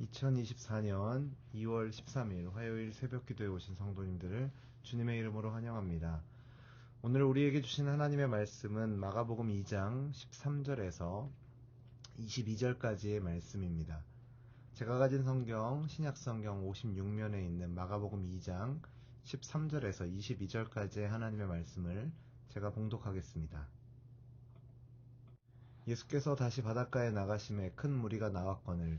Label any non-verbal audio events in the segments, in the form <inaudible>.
2024년 2월 13일 화요일 새벽 기도에 오신 성도님들을 주님의 이름으로 환영합니다. 오늘 우리에게 주신 하나님의 말씀은 마가복음 2장 13절에서 22절까지의 말씀입니다. 제가 가진 성경 신약 성경 56면에 있는 마가복음 2장 13절에서 22절까지의 하나님의 말씀을 제가 봉독하겠습니다. 예수께서 다시 바닷가에 나가심에 큰 무리가 나왔거늘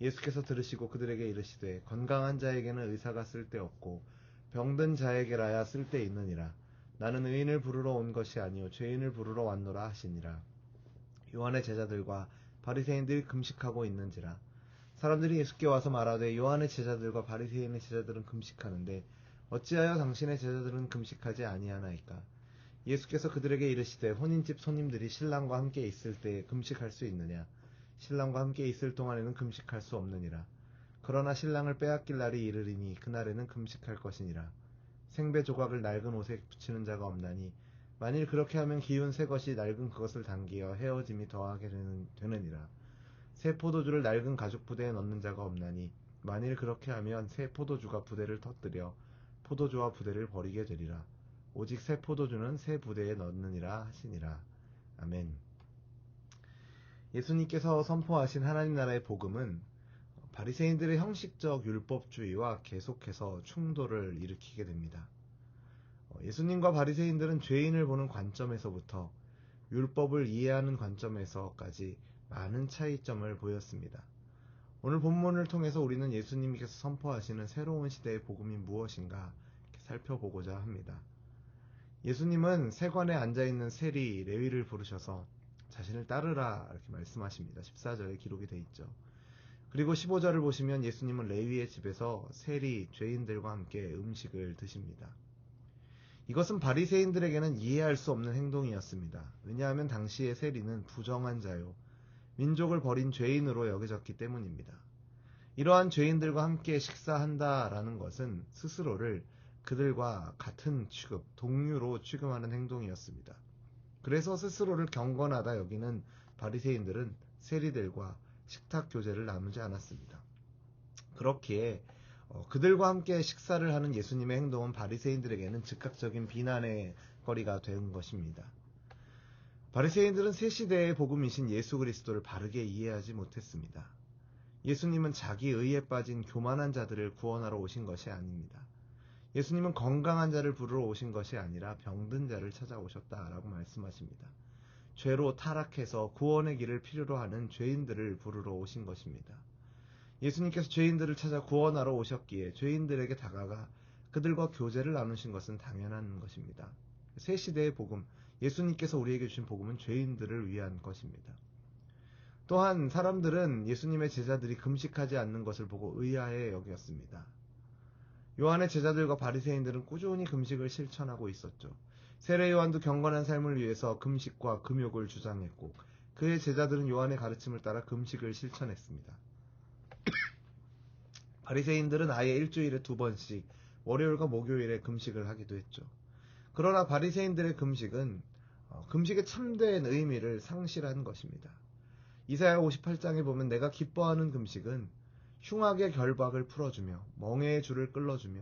예수께서 들으시고 그들에게 이르시되 건강한 자에게는 의사가 쓸데없고 병든 자에게라야 쓸데있느니라. 나는 의인을 부르러 온 것이 아니요 죄인을 부르러 왔노라 하시니라. 요한의 제자들과 바리새인들이 금식하고 있는지라. 사람들이 예수께 와서 말하되 요한의 제자들과 바리새인의 제자들은 금식하는데 어찌하여 당신의 제자들은 금식하지 아니하나이까? 예수께서 그들에게 이르시되 혼인집 손님들이 신랑과 함께 있을 때 금식할 수 있느냐? 신랑과 함께 있을 동안에는 금식할 수 없느니라. 그러나 신랑을 빼앗길 날이 이르리니 그날에는 금식할 것이니라. 생배 조각을 낡은 옷에 붙이는 자가 없나니 만일 그렇게 하면 기운 새 것이 낡은 그것을 당기어 헤어짐이 더하게 되는, 되느니라. 새 포도주를 낡은 가죽 부대에 넣는 자가 없나니 만일 그렇게 하면 새 포도주가 부대를 터뜨려 포도주와 부대를 버리게 되리라. 오직 새 포도주는 새 부대에 넣느니라 하시니라. 아멘. 예수님께서 선포하신 하나님 나라의 복음은 바리새인들의 형식적 율법주의와 계속해서 충돌을 일으키게 됩니다. 어, 예수님과 바리새인들은 죄인을 보는 관점에서부터 율법을 이해하는 관점에서까지 많은 차이점을 보였습니다. 오늘 본문을 통해서 우리는 예수님께서 선포하시는 새로운 시대의 복음이 무엇인가 살펴보고자 합니다. 예수님은 세관에 앉아있는 세리 레위를 부르셔서 자신을 따르라 이렇게 말씀하십니다. 14절에 기록이 되어 있죠. 그리고 15절을 보시면 예수님은 레위의 집에서 세리 죄인들과 함께 음식을 드십니다. 이것은 바리새인들에게는 이해할 수 없는 행동이었습니다. 왜냐하면 당시의 세리는 부정한 자요, 민족을 버린 죄인으로 여겨졌기 때문입니다. 이러한 죄인들과 함께 식사한다라는 것은 스스로를 그들과 같은 취급, 동류로 취급하는 행동이었습니다. 그래서 스스로를 경건하다 여기는 바리새인들은 세리들과 식탁 교제를 나누지 않았습니다. 그렇기에 어, 그들과 함께 식사를 하는 예수님의 행동은 바리새인들에게는 즉각적인 비난의 거리가 된 것입니다. 바리새인들은 새 시대의 복음이신 예수 그리스도를 바르게 이해하지 못했습니다. 예수님은 자기 의에 빠진 교만한 자들을 구원하러 오신 것이 아닙니다. 예수님은 건강한 자를 부르러 오신 것이 아니라 병든 자를 찾아오셨다라고 말씀하십니다. 죄로 타락해서 구원의 길을 필요로 하는 죄인들을 부르러 오신 것입니다. 예수님께서 죄인들을 찾아 구원하러 오셨기에 죄인들에게 다가가 그들과 교제를 나누신 것은 당연한 것입니다. 새 시대의 복음, 예수님께서 우리에게 주신 복음은 죄인들을 위한 것입니다. 또한 사람들은 예수님의 제자들이 금식하지 않는 것을 보고 의아해 여겼습니다. 요한의 제자들과 바리새인들은 꾸준히 금식을 실천하고 있었죠. 세례 요한도 경건한 삶을 위해서 금식과 금욕을 주장했고 그의 제자들은 요한의 가르침을 따라 금식을 실천했습니다. <coughs> 바리새인들은 아예 일주일에 두 번씩 월요일과 목요일에 금식을 하기도 했죠. 그러나 바리새인들의 금식은 어, 금식의 참된 의미를 상실한 것입니다. 이사야 58장에 보면 내가 기뻐하는 금식은 흉악의 결박을 풀어주며 멍해의 줄을 끌어주며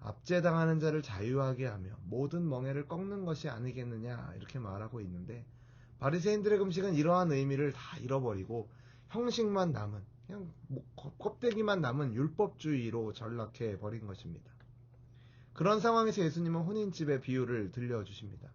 압제당하는 자를 자유하게 하며 모든 멍해를 꺾는 것이 아니겠느냐 이렇게 말하고 있는데 바리새인들의 금식은 이러한 의미를 다 잃어버리고 형식만 남은 그냥 뭐 껍데기만 남은 율법주의로 전락해 버린 것입니다. 그런 상황에서 예수님은 혼인집의 비유를 들려주십니다.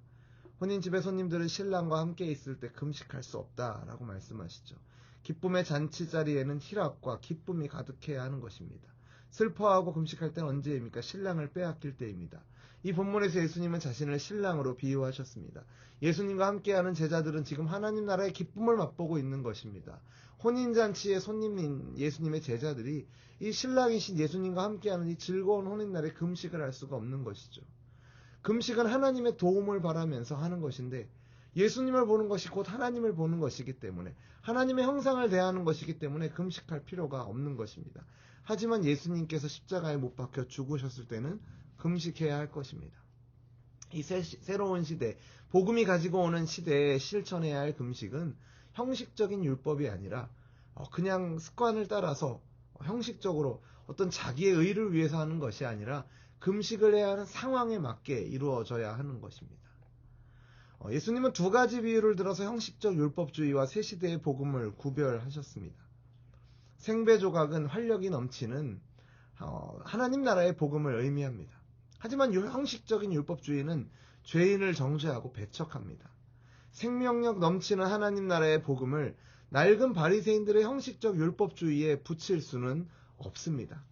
혼인집의 손님들은 신랑과 함께 있을 때 금식할 수 없다라고 말씀하시죠. 기쁨의 잔치 자리에는 희락과 기쁨이 가득해야 하는 것입니다. 슬퍼하고 금식할 때는 언제입니까? 신랑을 빼앗길 때입니다. 이 본문에서 예수님은 자신을 신랑으로 비유하셨습니다. 예수님과 함께하는 제자들은 지금 하나님 나라의 기쁨을 맛보고 있는 것입니다. 혼인잔치의 손님인 예수님의 제자들이 이 신랑이신 예수님과 함께하는 이 즐거운 혼인날에 금식을 할 수가 없는 것이죠. 금식은 하나님의 도움을 바라면서 하는 것인데 예수님을 보는 것이 곧 하나님을 보는 것이기 때문에 하나님의 형상을 대하는 것이기 때문에 금식할 필요가 없는 것입니다. 하지만 예수님께서 십자가에 못 박혀 죽으셨을 때는 금식해야 할 것입니다. 이 새, 새로운 시대, 복음이 가지고 오는 시대에 실천해야 할 금식은 형식적인 율법이 아니라 어, 그냥 습관을 따라서 형식적으로 어떤 자기의 의를 위해서 하는 것이 아니라 금식을 해야 하는 상황에 맞게 이루어져야 하는 것입니다. 어, 예수님은 두 가지 비유를 들어서 형식적 율법주의와 새 시대의 복음을 구별하셨습니다. 생배 조각은 활력이 넘치는 어, 하나님 나라의 복음을 의미합니다. 하지만 형식적인 율법주의는 죄인을 정죄하고 배척합니다. 생명력 넘치는 하나님 나라의 복음을 낡은 바리새인들의 형식적 율법주의에 붙일 수는 없습니다.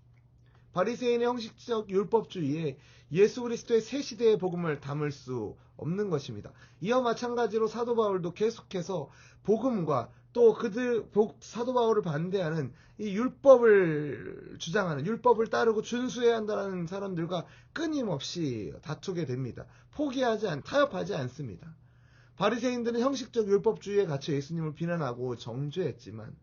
바리새인의 형식적 율법주의에 예수 그리스도의 새 시대의 복음을 담을 수 없는 것입니다. 이와 마찬가지로 사도 바울도 계속해서 복음과 또 그들 사도 바울을 반대하는 이 율법을 주장하는 율법을 따르고 준수해야 한다는 사람들과 끊임없이 다투게 됩니다. 포기하지 않, 타협하지 않습니다. 바리새인들은 형식적 율법주의에 갇혀 예수님을 비난하고 정죄했지만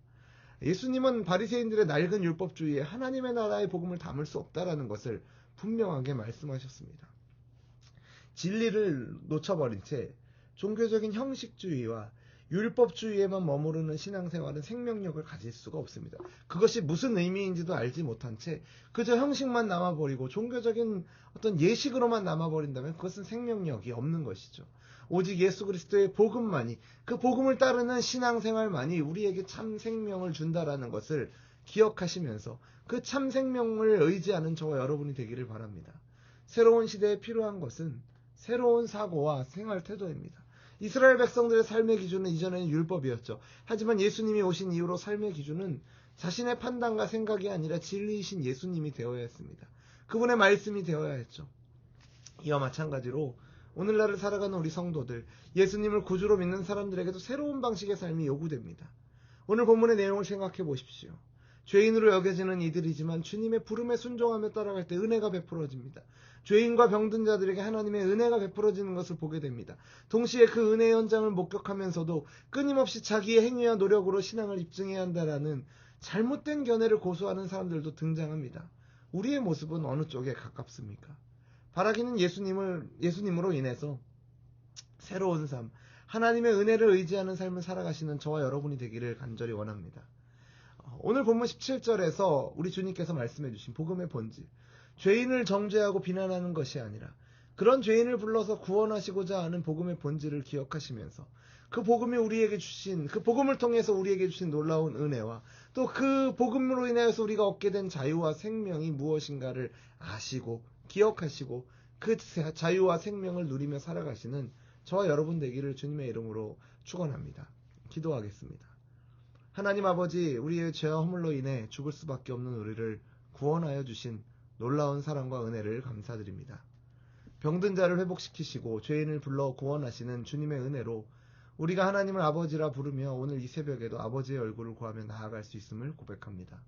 예수님은 바리새인들의 낡은 율법주의에 하나님의 나라의 복음을 담을 수 없다라는 것을 분명하게 말씀하셨습니다. 진리를 놓쳐버린 채 종교적인 형식주의와 율법주의에만 머무르는 신앙생활은 생명력을 가질 수가 없습니다. 그것이 무슨 의미인지도 알지 못한 채 그저 형식만 남아버리고 종교적인 어떤 예식으로만 남아버린다면 그것은 생명력이 없는 것이죠. 오직 예수 그리스도의 복음만이 그 복음을 따르는 신앙생활만이 우리에게 참 생명을 준다라는 것을 기억하시면서 그 참 생명을 의지하는 저와 여러분이 되기를 바랍니다. 새로운 시대에 필요한 것은 새로운 사고와 생활 태도입니다. 이스라엘 백성들의 삶의 기준은 이전에는 율법이었죠. 하지만 예수님이 오신 이후로 삶의 기준은 자신의 판단과 생각이 아니라 진리이신 예수님이 되어야 했습니다. 그분의 말씀이 되어야 했죠. 이와 마찬가지로 오늘날을 살아가는 우리 성도들, 예수님을 구주로 믿는 사람들에게도 새로운 방식의 삶이 요구됩니다. 오늘 본문의 내용을 생각해 보십시오. 죄인으로 여겨지는 이들이지만 주님의 부름에 순종하며 따라갈 때 은혜가 베풀어집니다. 죄인과 병든 자들에게 하나님의 은혜가 베풀어지는 것을 보게 됩니다. 동시에 그 은혜의 현장을 목격하면서도 끊임없이 자기의 행위와 노력으로 신앙을 입증해야 한다라는 잘못된 견해를 고수하는 사람들도 등장합니다. 우리의 모습은 어느 쪽에 가깝습니까? 바라기는 예수님을 예수님으로 인해서 새로운 삶, 하나님의 은혜를 의지하는 삶을 살아가시는 저와 여러분이 되기를 간절히 원합니다. 오늘 본문 17절에서 우리 주님께서 말씀해 주신 복음의 본질, 죄인을 정죄하고 비난하는 것이 아니라 그런 죄인을 불러서 구원하시고자 하는 복음의 본질을 기억하시면서 그 복음이 우리에게 주신 그 복음을 통해서 우리에게 주신 놀라운 은혜와 또 그 복음으로 인하여서 우리가 얻게 된 자유와 생명이 무엇인가를 아시고 기억하시고 그 자유와 생명을 누리며 살아가시는 저와 여러분 되기를 주님의 이름으로 축원합니다. 기도하겠습니다. 하나님 아버지, 우리의 죄와 허물로 인해 죽을 수밖에 없는 우리를 구원하여 주신 놀라운 사랑과 은혜를 감사드립니다. 병든 자를 회복시키시고 죄인을 불러 구원하시는 주님의 은혜로 우리가 하나님을 아버지라 부르며 오늘 이 새벽에도 아버지의 얼굴을 구하며 나아갈 수 있음을 고백합니다.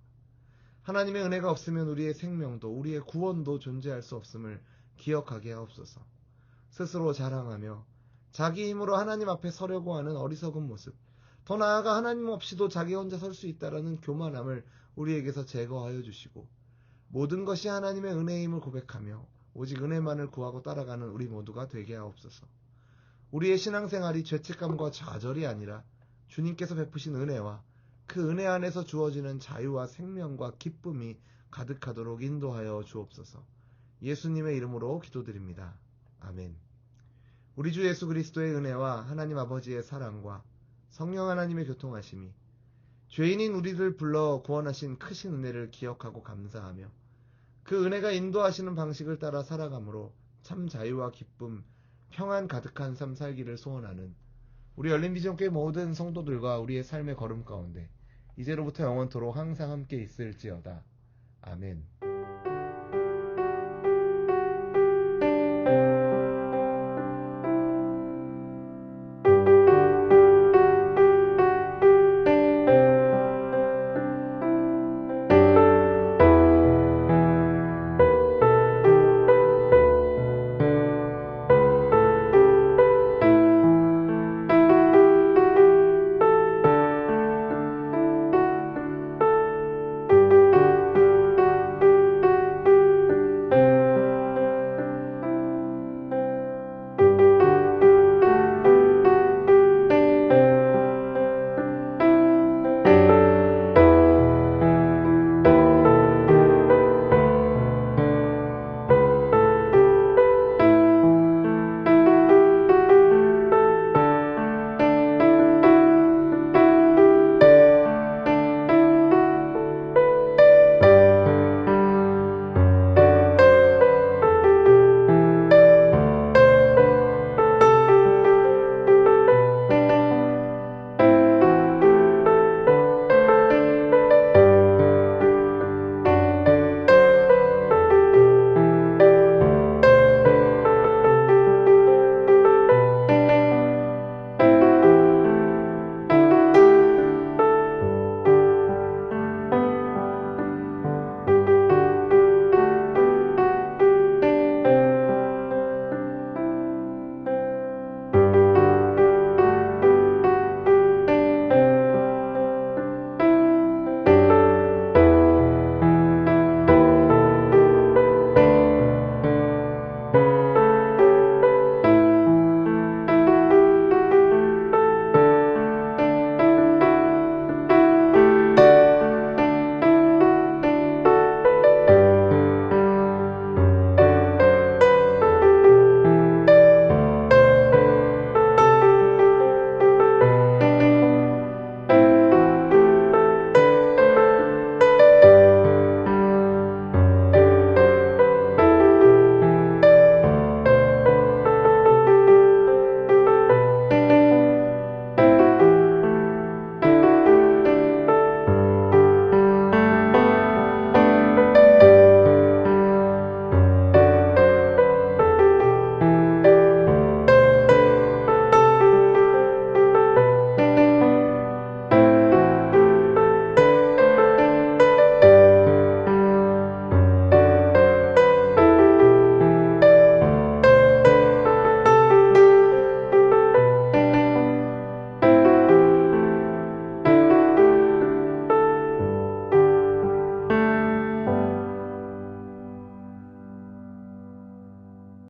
하나님의 은혜가 없으면 우리의 생명도 우리의 구원도 존재할 수 없음을 기억하게 하옵소서. 스스로 자랑하며 자기 힘으로 하나님 앞에 서려고 하는 어리석은 모습, 더 나아가 하나님 없이도 자기 혼자 설 수 있다라는 교만함을 우리에게서 제거하여 주시고 모든 것이 하나님의 은혜임을 고백하며 오직 은혜만을 구하고 따라가는 우리 모두가 되게 하옵소서. 우리의 신앙생활이 죄책감과 좌절이 아니라 주님께서 베푸신 은혜와 그 은혜 안에서 주어지는 자유와 생명과 기쁨이 가득하도록 인도하여 주옵소서. 예수님의 이름으로 기도드립니다. 아멘. 우리 주 예수 그리스도의 은혜와 하나님 아버지의 사랑과 성령 하나님의 교통하심이 죄인인 우리를 불러 구원하신 크신 은혜를 기억하고 감사하며 그 은혜가 인도하시는 방식을 따라 살아감으로 참 자유와 기쁨, 평안 가득한 삶 살기를 소원하는 우리 열린 비전 교회 모든 성도들과 우리의 삶의 걸음 가운데 이제로부터 영원토록 항상 함께 있을지어다. 아멘.